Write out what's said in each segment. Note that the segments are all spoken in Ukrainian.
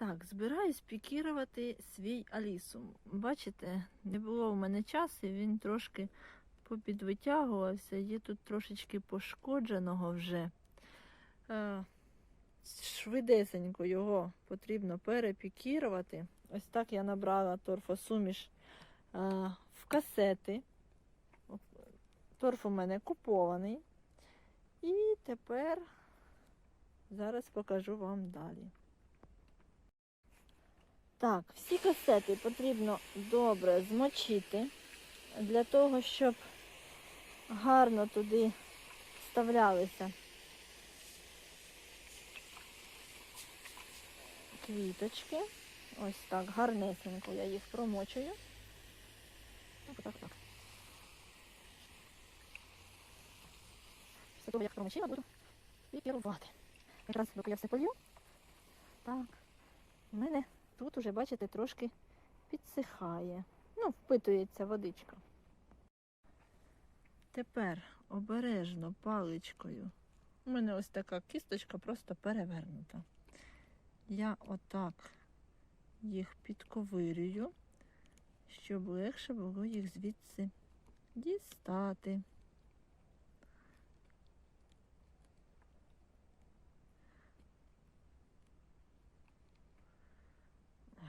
Так, збираюсь пікірувати свій Алісу. Бачите, не було в мене часу, він трошки попідвитягувався, є тут трошечки пошкодженого вже. Е, Швидесенько його потрібно перепікірувати. Ось так я набрала торфосуміш е, в касети. Торф у мене купований. І тепер зараз покажу вам далі. Так, всі касети потрібно добре змочити для того, щоб гарно туди вставлялися квіточки. Ось так, гарнесенько я їх промочую. Так, так, так. Після того, як промочила, буду пікірувати. Якраз поки я все полью. Так, у мене тут уже, бачите, трошки підсихає. Ну, впитується водичка. Тепер обережно паличкою. У мене ось така кісточка просто перевернута. Я отак їх підковирюю, щоб легше було їх звідси дістати.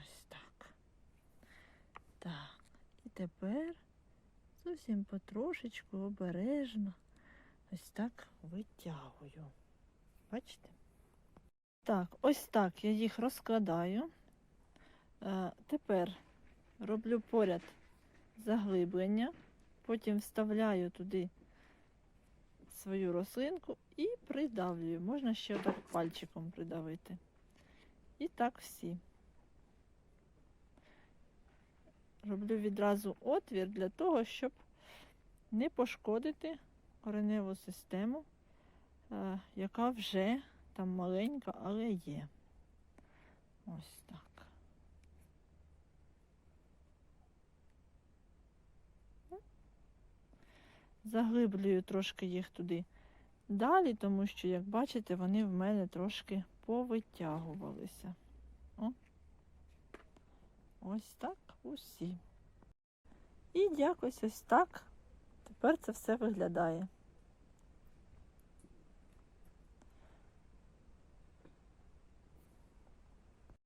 Ось так. Так. І тепер зовсім потрошечку обережно ось так витягую. Бачите? Так, ось так я їх розкладаю. Е, тепер роблю поряд заглиблення, потім вставляю туди свою рослинку і придавлюю. Можна ще так пальчиком придавити. І так всі. Роблю відразу отвір для того, щоб не пошкодити кореневу систему, е, яка вже там маленька, але є. Ось так. Заглиблюю трошки їх туди далі, тому що, як бачите, вони в мене трошки повитягувалися. Ось так усі. І якось ось так тепер це все виглядає.